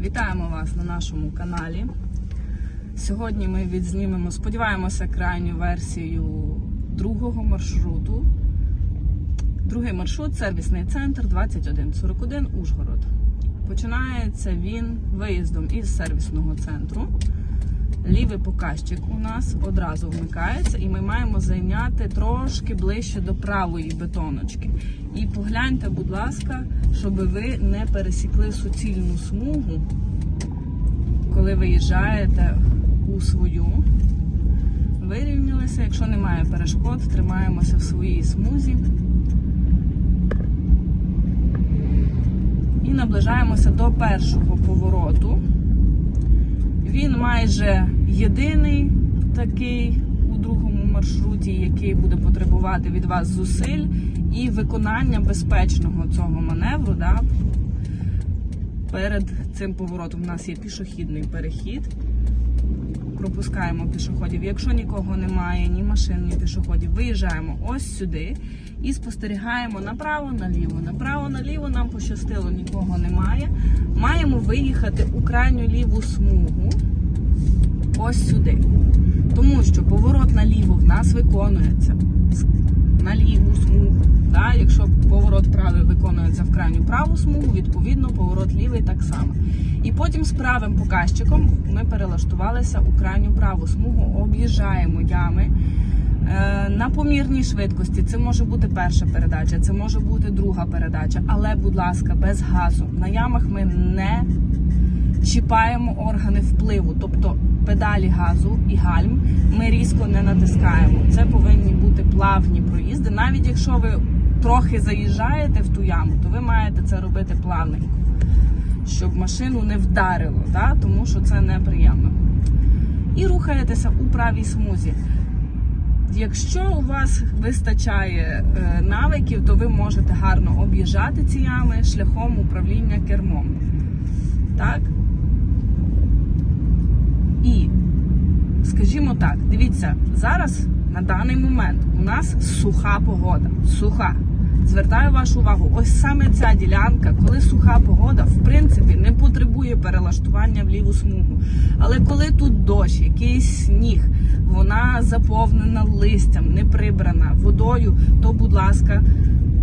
Вітаємо вас на нашому каналі. Сьогодні ми відзнімемо, сподіваємося, крайню версію другого маршруту. Другий маршрут сервісний центр 2141 Ужгород. Починається він виїздом із сервісного центру. Лівий показчик у нас одразу вмикається, і ми маємо зайняти трошки ближче до правої бетоночки. І погляньте, будь ласка, щоб ви не пересікли суцільну смугу, коли виїжджаєте у свою. Вирівнялися, якщо немає перешкод, тримаємося в своїй смузі. І наближаємося до першого повороту. Він майже єдиний такий у другому маршруті, який буде потребувати від вас зусиль і виконання безпечного цього маневру. Да? Перед цим поворотом у нас є пішохідний перехід. Пропускаємо пішоходів. Якщо нікого немає, ні машин, ні пішоходів, виїжджаємо ось сюди і спостерігаємо направо, наліво. Направо, наліво нам пощастило, нікого немає. Маємо виїхати у крайню ліву смугу ось сюди. Тому що поворот наліво в нас виконується на ліву смугу. Да? Якщо поворот правий виконується в крайню праву смугу, відповідно поворот так само. І потім з правим показчиком ми перелаштувалися у крайню праву смугу, об'їжджаємо ями. Е, На помірній швидкості це може бути перша передача, це може бути друга передача, але, будь ласка, без газу. На ямах ми не чіпаємо органи впливу, тобто педалі газу і гальм ми різко не натискаємо. Це повинні бути плавні проїзди. Навіть якщо ви трохи заїжджаєте в ту яму, то ви маєте це робити плавненько, щоб машину не вдарило, да? тому що це неприємно. І рухаєтеся у правій смузі. Якщо у вас вистачає е, навиків, то ви можете гарно об'їжджати ці ями шляхом управління кермом. Так? І, скажімо так, дивіться, зараз на даний момент у нас суха погода. Суха. Звертаю вашу увагу, ось саме ця ділянка, коли суха погода, в принципі, не потребує перелаштування в ліву смугу. Але коли тут дощ, якийсь сніг, вона заповнена листям, не прибрана водою, то, будь ласка,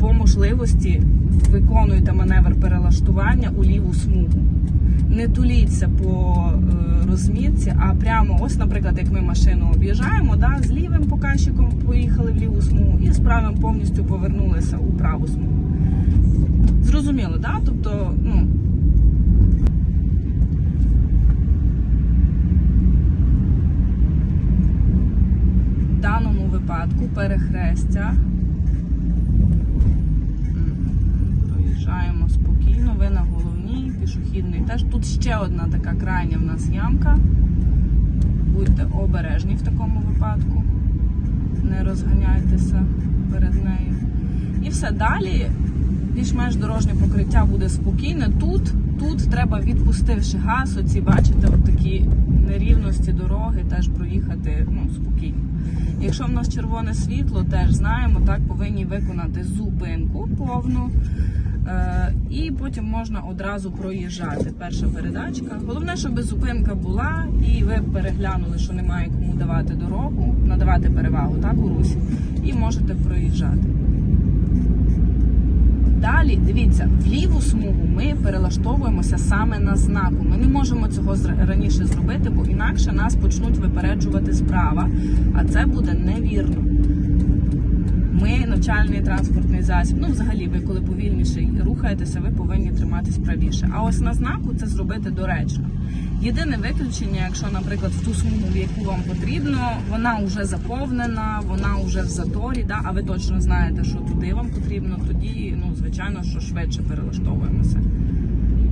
по можливості виконуйте маневр перелаштування у ліву смугу. Не туліться по е, розмітці, а прямо, ось, наприклад, як ми машину об'їжджаємо, да, з лівим показчиком поїхали в ліву смугу і з правим повністю повернулися у праву смугу. Зрозуміло, да? Тобто, ну. В даному випадку перехрестя. Проїжджаємо спокійно, ви на головній, пішохідний теж. Тут ще одна така крайня в нас ямка. Будьте обережні в такому випадку. Не розганяйтеся перед нею. І все далі. Більш-менш дорожнє покриття буде спокійне. Тут, тут треба, відпустивши газ, оці, бачите, от такі нерівності дороги, теж проїхати ну, спокійно. Якщо в нас червоне світло, теж знаємо, так повинні виконати зупинку повну. Е, і потім можна одразу проїжджати. Перша передачка. Головне, щоб зупинка була, і ви переглянули, що немає кому давати дорогу, надавати перевагу так у русі, і можете проїжджати. Далі, дивіться, в ліву смугу ми перелаштовуємося саме на знаку. Ми не можемо цього раніше зробити, бо інакше нас почнуть випереджувати справа, а це буде невірно. Ми навчальний транспортний засіб. Ну, взагалі, ви коли повільніше рухаєтеся, ви повинні триматись правіше. А ось на знаку це зробити доречно. Єдине виключення, якщо, наприклад, в ту смугу, в яку вам потрібно, вона вже заповнена, вона вже в заторі, да, а ви точно знаєте, що туди вам потрібно, тоді, ну, звичайно, що швидше перелаштовуємося.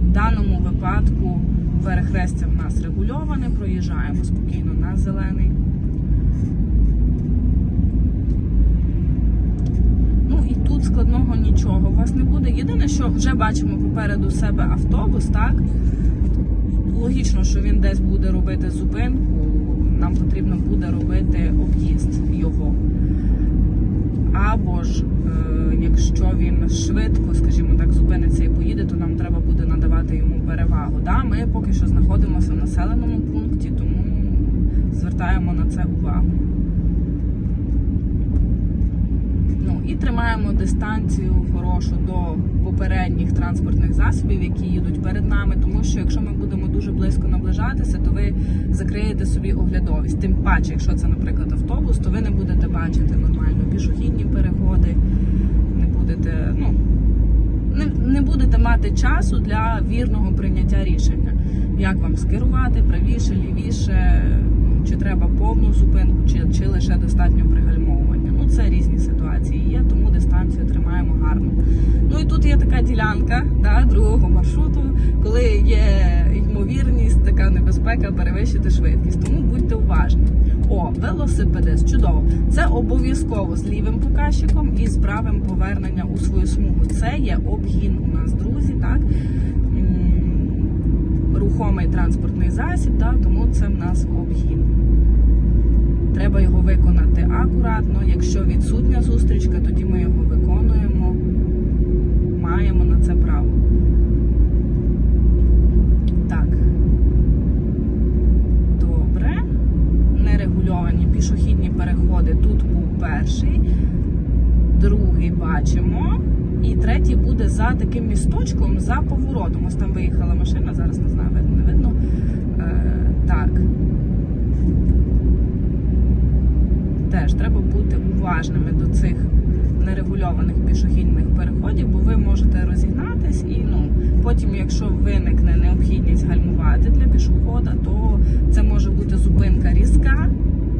В даному випадку перехрестя в нас регульоване, проїжджаємо спокійно на зелений. Ну і тут складного нічого у вас не буде. Єдине, що вже бачимо попереду себе автобус, так? Логічно, що він десь буде робити зупинку, нам потрібно буде робити об'їзд його. Або ж, е, якщо він швидко, скажімо так, зупиниться і поїде, то нам треба буде надавати йому перевагу. Да? Ми ми поки що знаходимося в населеному пункті, тому звертаємо на це увагу. Ну і тримаємо дистанцію хорошу до попередніх транспортних засобів, які їдуть перед нами. Тому що якщо ми будемо дуже близько наближатися, то ви закриєте собі оглядовість. Тим паче, якщо це, наприклад, автобус, то ви не будете бачити нормально пішохідні переходи, не будете, ну не, не будете мати часу для вірного прийняття рішення. Як вам скерувати правіше, лівіше, чи треба повну зупинку, чи, чи лише достатньо пригальмовування. Ну, це різні ситуації є, тому дистанцію тримаємо гарно. Ну і тут є така ділянка да, другого маршруту, коли є ймовірність, така небезпека перевищити швидкість. Тому будьте уважні. О, велосипедист, чудово. Це обов'язково з лівим показчиком і з правим повернення у свою смугу. Це є обгін у нас, друзі, так? Рухомий транспортний засіб, так? тому це в нас обгін. Треба його виконати акуратно. Якщо відсутня зустрічка, тоді ми його виконуємо. Маємо на це право. Так. Добре. Нерегульовані пішохідні переходи. Тут був перший, другий бачимо. І третій буде за таким місточком, за поворотом. Ось там виїхала машина, зараз не знаю, не видно. Е, так. Теж треба бути уважними до цих нерегульованих пішохідних переходів, бо ви можете розігнатись і ну потім, якщо виникне необхідність гальмувати для пішохода, то це може бути зупинка різка,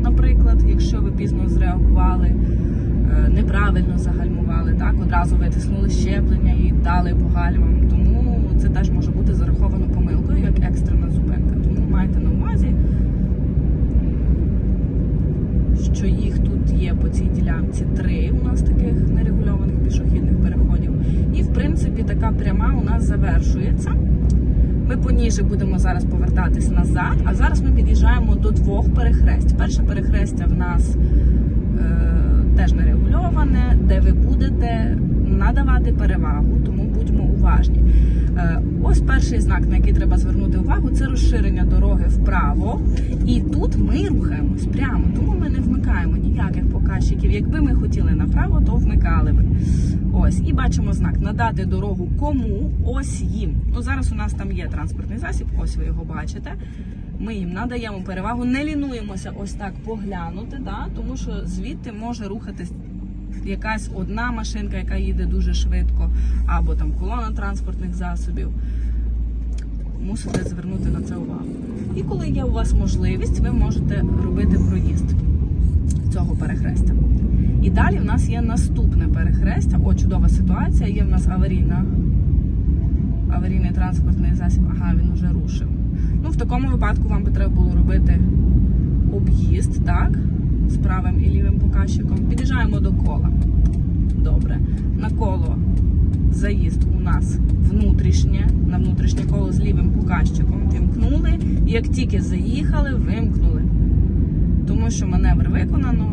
наприклад, якщо ви пізно зреагували, е, неправильно загальмували, так одразу витиснули щеплення і дали по гальмам. Тому це теж може бути зараховано помилкою як екстрена зупинка. Тому майте на увазі що їх тут є по цій ділянці три у нас таких нерегульованих пішохідних переходів. І в принципі така пряма у нас завершується. Ми поніже будемо зараз повертатись назад, а зараз ми під'їжджаємо до двох перехресть. Перше перехрестя в нас теж нерегульоване, де ви будете надавати перевагу, тому будьмо уважні. Е, ось перший знак, на який треба звернути увагу, це розширення дороги вправо. І тут ми рухаємось прямо, тому ми не вмикаємо ніяких показчиків. Якби ми хотіли направо, то вмикали би. Ось, і бачимо знак надати дорогу кому, ось їм. Ну зараз у нас там є транспортний засіб, ось ви його бачите. Ми їм надаємо перевагу, не лінуємося ось так поглянути, да? тому що звідти може рухатись якась одна машинка, яка їде дуже швидко, або там колона транспортних засобів. Мусите звернути на це увагу. І коли є у вас можливість, ви можете робити проїзд цього перехрестя. І далі в нас є наступне перехрестя. О, чудова ситуація. Є в нас аварійна, аварійний транспортний засіб. Ага, він уже рушив. Ну, в такому випадку вам би треба було робити об'їзд, так? З правим і лівим показчиком. Під'їжджаємо до кола. Добре. На коло заїзд у нас внутрішнє, на внутрішнє коло з лівим показчиком вімкнули. І як тільки заїхали, вимкнули. Тому що маневр виконано.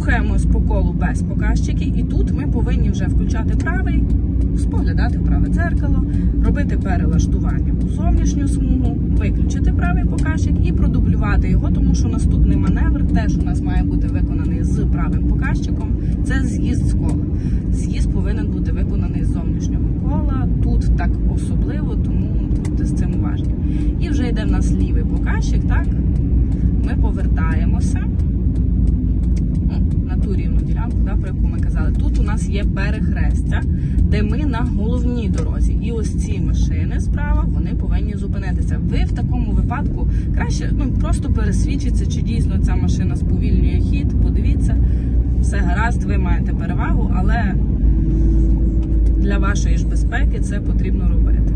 Рухаємось по колу без показчиків, і тут ми повинні вже включати правий, споглядати праве дзеркало, робити перелаштування у зовнішню смугу, виключити правий показчик і продублювати його, тому що наступний маневр теж у нас має бути виконаний з правим показчиком. Це з'їзд з кола. З'їзд повинен бути виконаний з зовнішнього кола. Тут так особливо, тому будьте з цим уважні. І вже йде в нас лівий показчик, так? Ми повертаємося ну, на ту рівну ділянку, да, про яку ми казали. Тут у нас є перехрестя, де ми на головній дорозі. І ось ці машини справа вони повинні зупинитися. Ви в такому випадку краще ну, просто пересвідчіться, чи дійсно ця машина сповільнює хід. Подивіться, все гаразд, ви маєте перевагу, але для вашої ж безпеки це потрібно робити.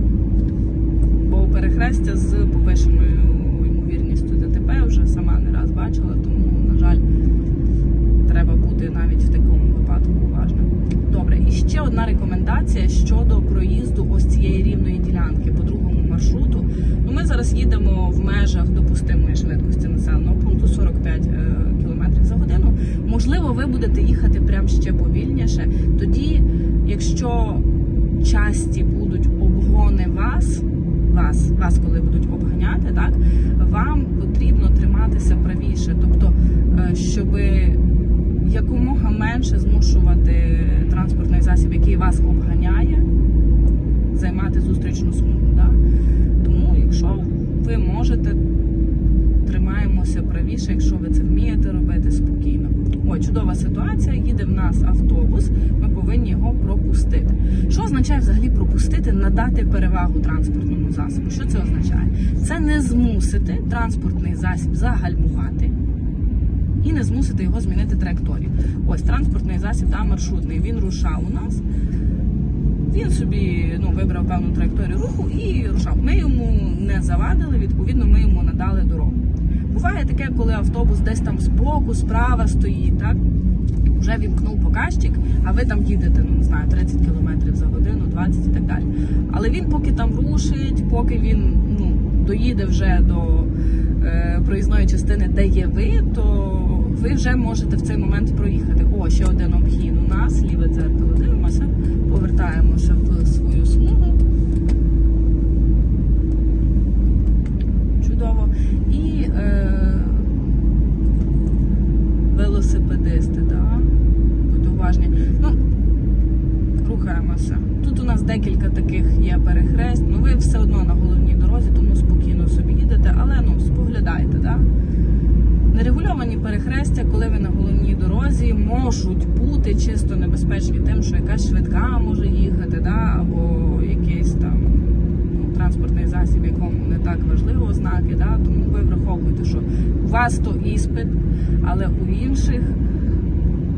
Бо перехрестя з повишеною ймовірністю ДТП вже сама не раз бачила, тому, на жаль, треба бути навіть в такому випадку уважним. Добре, і ще одна рекомендація щодо проїзду ось цієї рівної ділянки по другому маршруту. Ну, ми зараз їдемо в межах допустимої швидкості населеного пункту 45 км за годину. Можливо, ви будете їхати прям ще повільніше. Тоді, якщо часті будуть обгони, вас, вас, вас, коли будуть обганяти, так вам потрібно триматися правіше, тобто, е, щоб якомога менше змушувати транспортний засіб, який вас обганяє, займати зустрічну смугу. Да? Тому, якщо ви можете, тримаємося правіше, якщо ви це вмієте робити спокійно. Ой, чудова ситуація. Їде в нас автобус, ми повинні його пропустити. Що означає взагалі пропустити, надати перевагу транспортному засобу? Що це означає? Це не змусити транспортний засіб загальмувати і не змусити його змінити траєкторію. Ось транспортний засіб, да, маршрутний, він рушав у нас. Він собі ну, вибрав певну траєкторію руху і рушав. Ми йому не завадили, відповідно, ми йому надали дорогу. Буває таке, коли автобус десь там збоку, справа стоїть, так? Вже вімкнув показчик, а ви там їдете, ну не знаю, 30 км за годину, 20 і так далі. Але він поки там рушить, поки він ну, доїде вже до е, проїзної частини, де є ви, то ви вже можете в цей момент проїхати. О, ще один обхід у нас, ліве дзеркало. Дивимося, повертаємося в свою смугу. Чудово. І е, велосипедисти, да? будьте уважні. Ну, рухаємося. Тут у нас декілька таких є перехрест. Ну ви все одно на головній дорозі, тому спокійно собі їдете, але ну споглядайте, да? Нерегульовані перехрестя, коли ви на головній дорозі, можуть бути чисто небезпечні тим, що якась швидка може їхати, да? або якийсь там ну, транспортний засіб, якому не так важливо ознаки. Да? Тому ви враховуєте, що у вас то іспит, але у інших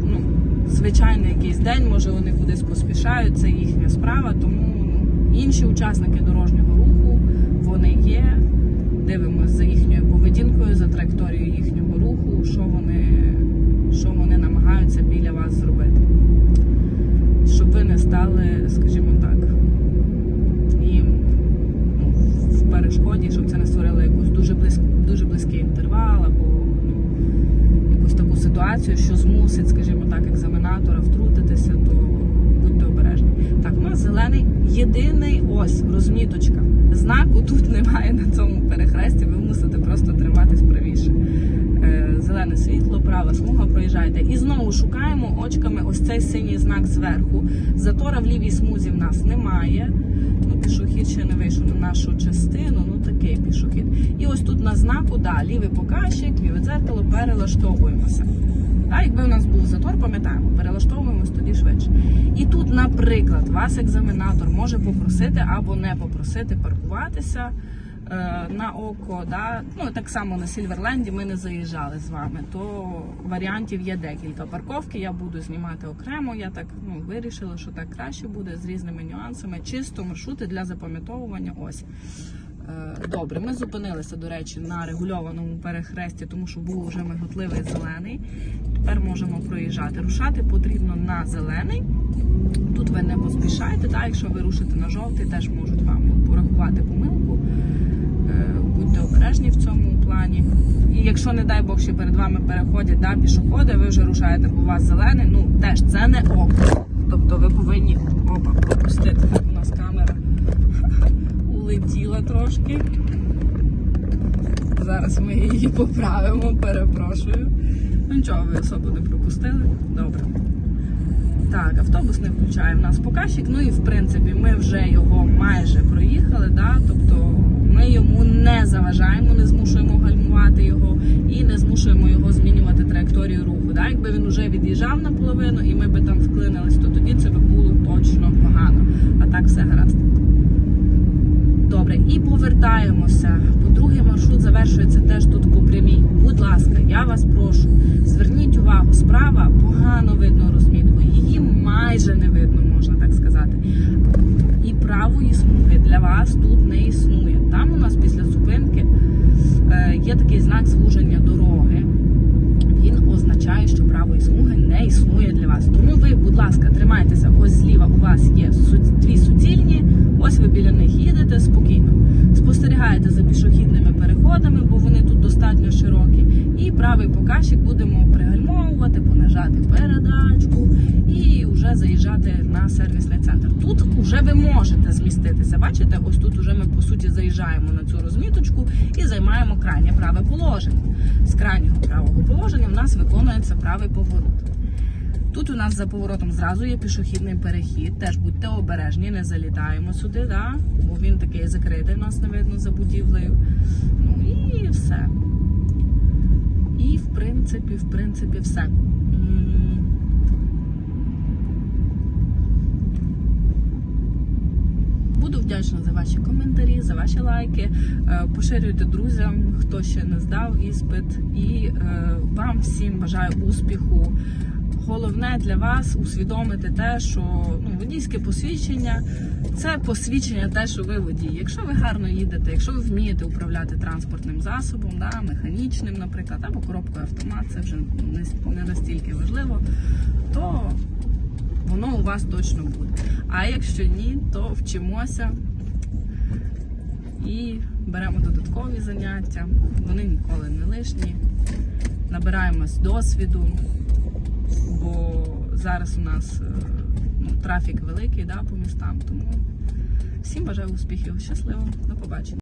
ну, звичайний якийсь день, може вони кудись поспішають, це їхня справа, тому ну, інші учасники дорожнього руху вони є. Дивимося за їхньою поведінкою, за траєкторією їхнього руху, що вони, що вони намагаються біля вас зробити. Щоб ви не стали, скажімо так, їм ну, в перешкоді, щоб це не створило якусь дуже близь, дуже близький інтервал або ну, якусь таку ситуацію, що змусить, скажімо так, екзаменатора втрутитися, то будьте обережні. Так, у нас зелений єдиний ось розміточка. Знаку тут немає на цьому перехресті, ви мусите просто триматись правіше. Е, Зелене світло, права смуга, проїжджайте. І знову шукаємо очками ось цей синій знак зверху. Затора в лівій смузі в нас немає. Ну, пішохід ще не вийшов на нашу частину, ну такий пішохід. І ось тут на знаку, да, лівий показчик, ліве дзеркало, перелаштовуємося. А якби у нас був затор, пам'ятаємо, перелаштовуємось тоді швидше. І тут, наприклад, вас екзаменатор може попросити або не попросити паркуватися на око. Да? Ну так само на Сільверленді ми не заїжджали з вами. То варіантів є декілька. Парковки я буду знімати окремо. Я так ну вирішила, що так краще буде з різними нюансами. Чисто маршрути для запам'ятовування. Ось. Е, Добре, ми зупинилися, до речі, на регульованому перехресті, тому що був вже миготливий зелений. Тепер можемо проїжджати. Рушати потрібно на зелений. Тут ви не поспішайте, так? якщо ви рушите на жовтий, теж можуть вам порахувати. Е, обережні в цьому плані. І якщо, не дай Бог, ще перед вами переходять да, пішоходи, ви вже рушаєте, бо у вас зелений, ну теж це не ок. Тобто ви повинні опа, пропустити. У нас камера улетіла трошки. Зараз ми її поправимо, перепрошую. Ну нічого, ви особо не пропустили. Добре. Так, автобус не включає в нас показчик. Ну і в принципі ми вже його майже проїхали. Да? Тобто ми йому не заважаємо, не змушуємо гальмувати його і не змушуємо його змінювати траєкторію руху. Да? Якби він вже від'їжджав наполовину і ми би там вклинились, то тоді це би було точно погано. А так все гаразд. Добре, і повертаємося. По-друге, маршрут завершується теж тут по прямій. Будь ласка, я вас прошу, зверніть увагу, справа погано видно розмітку, її майже не видно, можна так сказати. І правої смуги для вас тут не існує. Там у нас після зупинки е, є такий знак звуження дороги. Він означає, що правої смуги не існує для вас. Тому ви, будь ласка, тримайтеся. Ось зліва у вас є дві суцільні. Ось ви біля них їдете спокійно. Спостерігаєте за пішохідними переходами, бо вони тут достатньо широкі. Правий показчик будемо пригальмовувати, понижати передачку і вже заїжджати на сервісний центр. Тут вже ви можете зміститися. Бачите, ось тут уже ми по суті заїжджаємо на цю розміточку і займаємо крайнє праве положення. З крайнього правого положення в нас виконується правий поворот. Тут у нас за поворотом зразу є пішохідний перехід. Теж будьте обережні, не залітаємо сюди, да? бо він такий закритий, у нас не видно за будівлею. Ну і все. І в принципі, в принципі, все. Буду вдячна за ваші коментарі, за ваші лайки. Е, Поширюйте друзям, хто ще не здав іспит. І е, вам всім бажаю успіху. Головне для вас усвідомити те, що ну, водійське посвідчення це посвідчення те, що ви водій. Якщо ви гарно їдете, якщо ви вмієте управляти транспортним засобом, да, механічним, наприклад, або коробкою автомат, це вже не, настільки важливо, то воно у вас точно буде. А якщо ні, то вчимося і беремо додаткові заняття. Вони ніколи не лишні. Набираємось досвіду, бо зараз у нас е, ну, трафік великий да, по містам. Тому всім бажаю успіхів. Щасливо, до побачення.